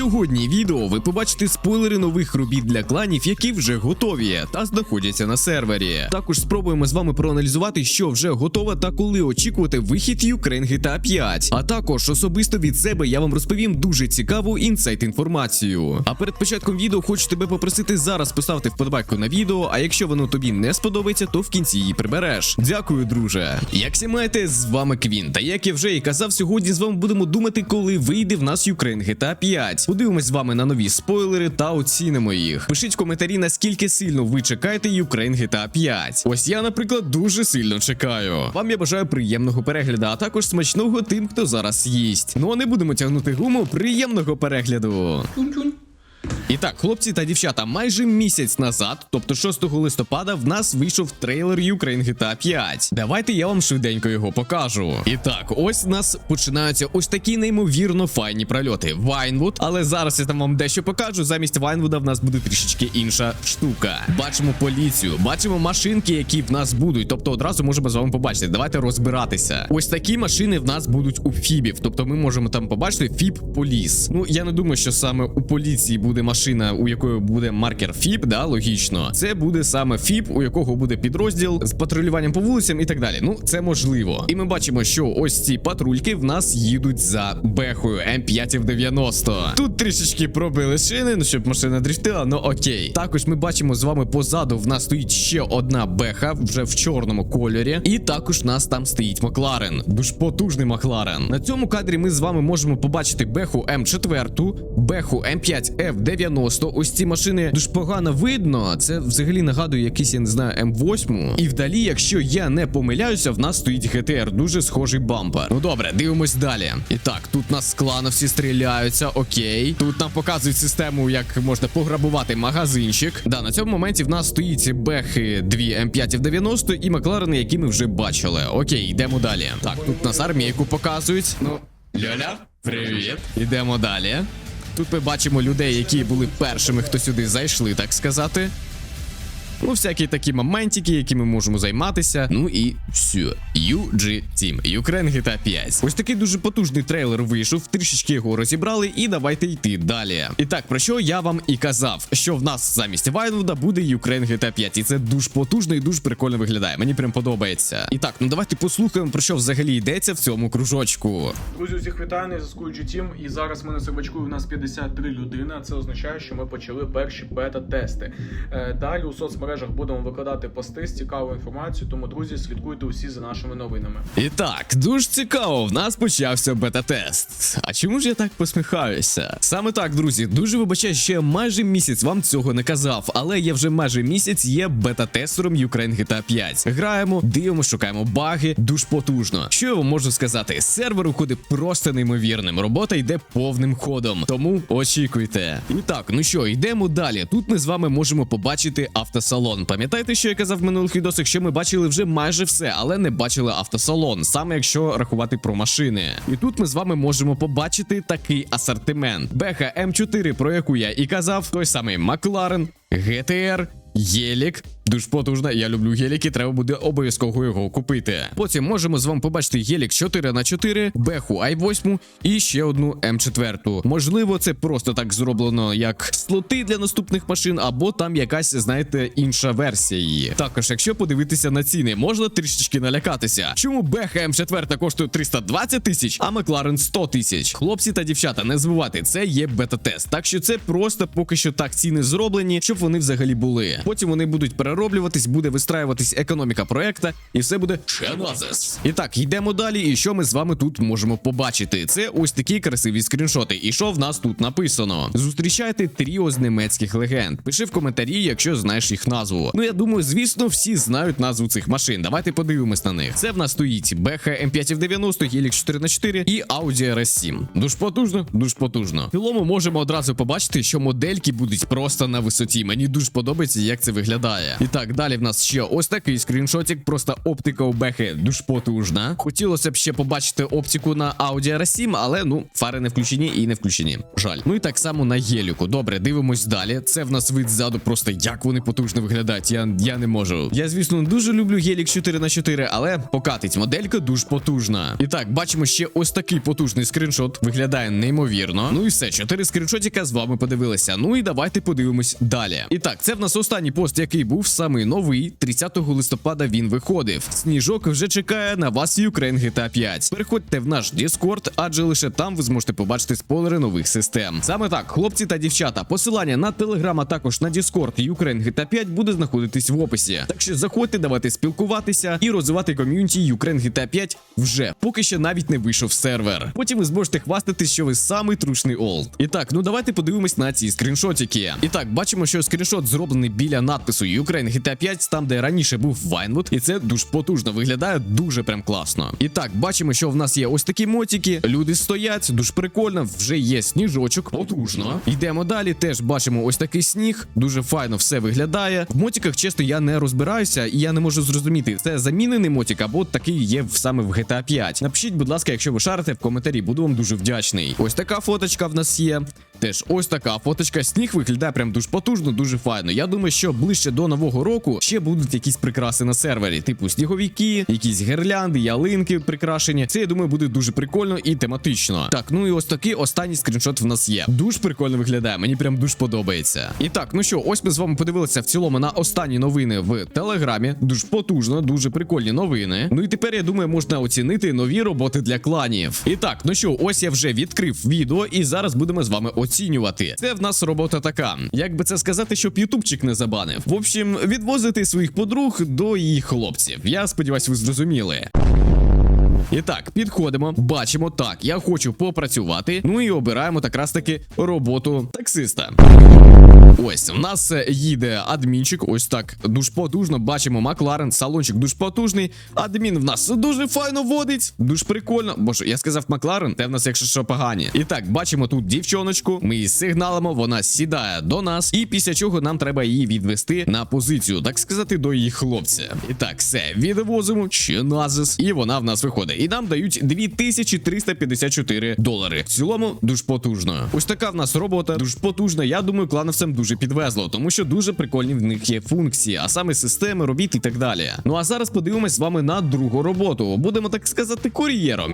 Сьогодні відео ви побачите спойлери нових робіт для кланів, які вже готові та знаходяться на сервері. Також спробуємо з вами проаналізувати, що вже готове та коли очікувати вихід Ukraine GTA 5. А також особисто від себе я вам розповім дуже цікаву інсайт інформацію. А перед початком відео хочу тебе попросити зараз поставити вподобайку на відео. А якщо воно тобі не сподобається, то в кінці її прибереш. Дякую, друже. Як всі маєте, з вами Квін. Та як я вже і казав, сьогодні з вами будемо думати, коли вийде в нас Ukraine GTA 5. Подивимось з вами на нові спойлери та оцінимо їх. Пишіть в коментарі, наскільки сильно ви чекаєте Ukraine GTA 5. Ось я, наприклад, дуже сильно чекаю. Вам я бажаю приємного перегляду, а також смачного тим, хто зараз їсть. Ну а не будемо тягнути гуму. Приємного перегляду. І так, хлопці та дівчата, майже місяць назад, тобто 6 листопада, в нас вийшов трейлер Ukraine GTA 5. Давайте я вам швиденько його покажу. І так, ось у нас починаються ось такі неймовірно файні прольоти. Вайнвуд, але зараз я там вам дещо покажу. Замість Вайнвуда в нас буде трішечки інша штука. Бачимо поліцію, бачимо машинки, які в нас будуть. Тобто одразу можемо з вами побачити. Давайте розбиратися. Ось такі машини в нас будуть у Фібів. Тобто ми можемо там побачити Фіб Поліс. Ну я не думаю, що саме у поліції буде машина, у якої буде маркер ФІП, да, логічно. Це буде саме ФІП, у якого буде підрозділ з патрулюванням по вулицям і так далі. Ну, це можливо. І ми бачимо, що ось ці патрульки в нас їдуть за бехою М590. Тут трішечки пробили шини, ну щоб машина дрифтила, ну окей. Також ми бачимо з вами позаду. В нас стоїть ще одна беха вже в чорному кольорі. І також в нас там стоїть Макларен. Дуже потужний Макларен. На цьому кадрі ми з вами можемо побачити беху М4, беху М5F90. Ось ці машини дуже погано видно. Це взагалі нагадує якийсь, я не знаю, М8. І вдалі, якщо я не помиляюся, в нас стоїть GTR, дуже схожий бампер. Ну добре, дивимось далі. І так, тут нас клановці стріляються, окей. Тут нам показують систему, як можна пограбувати магазинчик. Да, на цьому моменті в нас стоїть бехи 2 М5F90 і Макларени, які ми вже бачили. Окей, йдемо далі. Так, тут нас армійку показують. Ну, Льоля, привіт. Йдемо далі. Тут ми бачимо людей, які були першими, хто сюди зайшли, так сказати. Ну, всякі такі моментики, які ми можемо займатися. Ну і все. UG Team. Ukraine GTA 5. Ось такий дуже потужний трейлер вийшов, трішечки його розібрали, і давайте йти далі. І так, про що я вам і казав, що в нас замість Вайнвуда буде Ukraine GTA 5. І це дуже потужно і дуже прикольно виглядає. Мені прям подобається. І так, ну давайте послухаємо, про що взагалі йдеться в цьому кружочку. Друзі, усіх вітаю, зв'язку G-Team. І зараз ми на сервачку у нас 53 людини. Це означає, що ми почали перші бета-тести. Е, Далі у соцмережах будемо викладати пости з цікавою інформацією, тому друзі, слідкуйте усі за нашими новинами. І так, дуже цікаво, в нас почався бета-тест. А чому ж я так посміхаюся? Саме так, друзі, дуже вибачаю, я майже місяць вам цього не казав, але я вже майже місяць є бета-тестером Ukraine GTA 5. Граємо, дивимо, шукаємо баги, дуже потужно. Що я вам можу сказати? Сервер уходить просто неймовірним. Робота йде повним ходом. Тому очікуйте. І так, ну що, йдемо далі. Тут ми з вами можемо побачити автосалон. Пам'ятаєте, що я казав в минулих відосах, що ми бачили вже майже все, але не бачили автосалон, саме якщо рахувати про машини. І тут ми з вами можемо побачити такий асортимент. Беха М4, про яку я і казав, той самий Макларен, ГТР, Єлік. Дуже потужно, я люблю геліки, треба буде обов'язково його купити. Потім можемо з вами побачити гелік 4 на 4 беху i8 і ще одну М4. Можливо, це просто так зроблено, як слоти для наступних машин, або там якась, знаєте, інша версія її. Також, якщо подивитися на ціни, можна трішечки налякатися. Чому беха М4 коштує 320 тисяч, а Макларен 100 тисяч? Хлопці та дівчата, не забувайте, це є бета-тест. Так що це просто поки що так ціни зроблені, щоб вони взагалі були. Потім вони будуть перероблюватись, буде вистраюватись економіка проекта, і все буде шеназес. І так, йдемо далі. І що ми з вами тут можемо побачити? Це ось такі красиві скріншоти. І що в нас тут написано? Зустрічайте тріо з німецьких легенд. Пиши в коментарі, якщо знаєш їх назву. Ну я думаю, звісно, всі знають назву цих машин. Давайте подивимось на них. Це в нас стоїть Беха М590, Helix 4х4 і Audi RS7. Дуже потужно, дуже потужно. В цілому можемо одразу побачити, що модельки будуть просто на висоті. Мені дуже подобається, як це виглядає. І так, далі в нас ще ось такий скріншотик, просто оптика у бехи дуже потужна. Хотілося б ще побачити оптику на Audi R7, але ну, фари не включені і не включені. Жаль. Ну і так само на геліку. Добре, дивимось далі. Це в нас вид ззаду, просто як вони потужно виглядають. Я, я не можу. Я, звісно, дуже люблю гелік 4 на 4 але покатить моделька дуже потужна. І так, бачимо ще ось такий потужний скріншот. Виглядає неймовірно. Ну і все, чотири скріншотика з вами подивилися. Ну і давайте подивимось далі. І так, це в нас останній пост, який був самий новий. 30 листопада він виходив. Сніжок вже чекає на вас Ukraine GTA 5. Переходьте в наш Discord, адже лише там ви зможете побачити спойлери нових систем. Саме так, хлопці та дівчата, посилання на Telegram, а також на Discord Ukraine GTA 5 буде знаходитись в описі. Так що заходьте, давайте спілкуватися і розвивати ком'юніті Ukraine GTA 5 вже, поки ще навіть не вийшов сервер. Потім ви зможете хвастатись, що ви самий трушний олд. І так, ну давайте подивимось на ці скріншотики. І так, бачимо, що скріншот зроблений біля надпису Ukraine GTA 5, там де раніше був Вайнвуд, і це дуже потужно виглядає, дуже прям класно. І так, бачимо, що в нас є ось такі мотики. Люди стоять, дуже прикольно. Вже є сніжочок, потужно. Йдемо далі. Теж бачимо ось такий сніг. Дуже файно все виглядає. В мотиках, чесно, я не розбираюся, і я не можу зрозуміти, це замінений мотик або такий є саме в GTA 5. Напишіть, будь ласка, якщо ви шарите в коментарі, буду вам дуже вдячний. Ось така фоточка в нас є. Теж ось така фоточка. Сніг виглядає прям дуже потужно, дуже файно. Я думаю, що ближче до нового року ще будуть якісь прикраси на сервері, типу сніговики, якісь гірлянди, ялинки прикрашені. Це я думаю буде дуже прикольно і тематично. Так, ну і ось такий останній скріншот в нас є. Дуже прикольно виглядає. Мені прям дуже подобається. І так, ну що, ось ми з вами подивилися в цілому на останні новини в телеграмі. Дуже потужно, дуже прикольні новини. Ну і тепер я думаю, можна оцінити нові роботи для кланів. І так, ну що, ось я вже відкрив відео, і зараз будемо з вами оцінювати. Це в нас робота така. Як би це сказати, щоб ютубчик не забанив. В общем, відвозити своїх подруг до її хлопців. Я сподіваюся, ви зрозуміли. І так, підходимо, бачимо, так, я хочу попрацювати. Ну і обираємо якраз таки роботу таксиста. Ось, у нас е, їде адмінчик, ось так дуже потужно. Бачимо Макларен, салончик дуже потужний. Адмін в нас дуже файно водить, дуже прикольно. Боже, я сказав Макларен, те в нас, якщо що, погані. І так, бачимо тут дівчоночку. Ми її сигналимо, вона сідає до нас, і після чого нам треба її відвести на позицію, так сказати, до її хлопця. І так, все, відвозимо чи назис, і вона в нас виходить. І нам дають 2354 долари. В цілому дуже потужно. Ось така в нас робота, дуже потужна. Я думаю, клановцям дуже підвезло, тому що дуже прикольні в них є функції, а саме системи, робіт і так далі. Ну а зараз подивимось з вами на другу роботу. Будемо так сказати, кур'єром.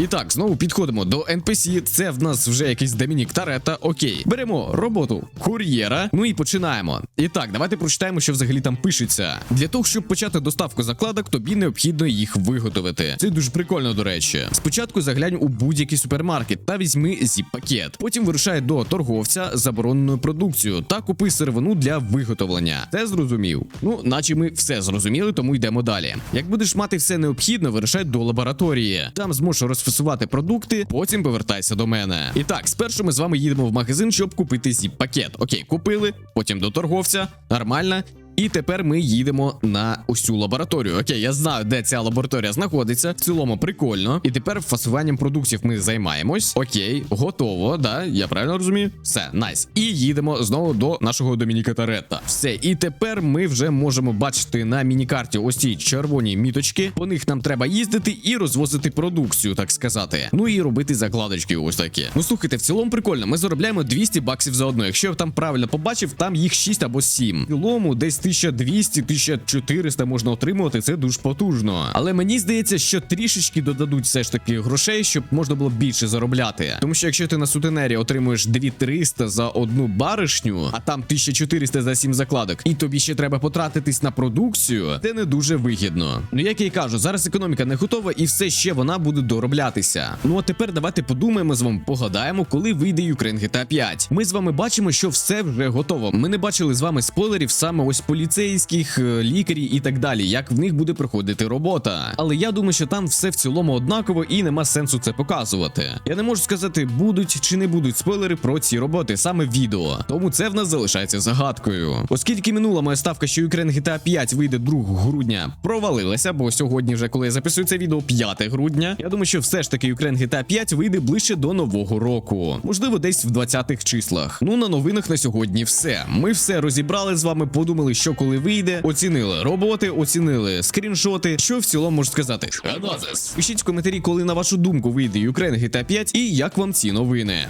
І так, знову підходимо до NPC. Це в нас вже якийсь Домінік Тарета. Окей, беремо роботу кур'єра. Ну і починаємо. І так, давайте прочитаємо, що взагалі там пишеться. Для того, щоб почати доставку закладок, тобі необхідно їх виготовити. Це дуже прикольно, до речі. Спочатку заглянь у будь-який супермаркет та візьми зіп-пакет. Потім вирушай до торговця забороненою продукцією та купи сировину для виготовлення. Це зрозумів. Ну, наче ми все зрозуміли, тому йдемо далі. Як будеш мати все необхідне, вирушай до лабораторії. Там зможеш розфасувати продукти, потім повертайся до мене. І так, спершу ми з вами їдемо в магазин, щоб купити зіп-пакет. Окей, купили, потім до торговця. Нормально. І тепер ми їдемо на ось цю лабораторію. Окей, я знаю, де ця лабораторія знаходиться. В цілому прикольно. І тепер фасуванням продуктів ми займаємось. Окей, готово, да, я правильно розумію? Все, найс. І їдемо знову до нашого Домініка Таретта. Все, і тепер ми вже можемо бачити на мінікарті ось ці червоні міточки. По них нам треба їздити і розвозити продукцію, так сказати. Ну і робити закладочки, ось такі. Ну слухайте, в цілому прикольно. Ми заробляємо 200 баксів за одну. Якщо я там правильно побачив, там їх 6 або 7. В цілому десь 1200-1400 можна отримувати. Це дуже потужно. Але мені здається, що трішечки додадуть все ж таки грошей, щоб можна було більше заробляти. Тому що якщо ти на сутенері отримуєш 2300 за одну баришню, а там 1400 за 7 закладок, і тобі ще треба потратитись на продукцію, це не дуже вигідно. Ну як я й кажу, зараз економіка не готова, і все ще вона буде дороблятися. Ну а тепер давайте подумаємо з вами, погадаємо, коли вийде Ukraine GTA 5. Ми з вами бачимо, що все вже готово. Ми не бачили з вами спойлерів саме ось поліцейських, е, лікарів і так далі, як в них буде проходити робота. Але я думаю, що там все в цілому однаково і нема сенсу це показувати. Я не можу сказати, будуть чи не будуть спойлери про ці роботи саме відео. Тому це в нас залишається загадкою. Оскільки минула моя ставка, що Ukraine GTA 5 вийде 2 грудня, провалилася, бо сьогодні, вже коли я записую це відео 5 грудня. Я думаю, що все ж таки Ukraine GTA 5 вийде ближче до нового року. Можливо, десь в 20-х числах. Ну на новинах на сьогодні все. Ми все розібрали з вами, подумали, що коли вийде, оцінили роботи, оцінили скріншоти. Що в цілому можу сказати? Аназис. Пишіть в коментарі, коли на вашу думку вийде Ukraine GTA 5 і як вам ці новини.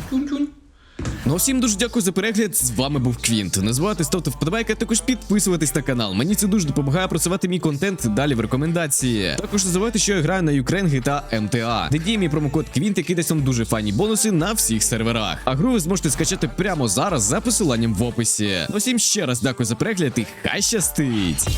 Ну, всім дуже дякую за перегляд. З вами був Квінт. Не забувайте ставити вподобайки, також підписуватись на канал. Мені це дуже допомагає просувати мій контент далі в рекомендації. Також не що я граю на Ukraine та МТА, де діє мій промокод Квінт, який дасть вам дуже файні бонуси на всіх серверах. А гру ви зможете скачати прямо зараз за посиланням в описі. Ну, всім ще раз дякую за перегляд і хай щастить!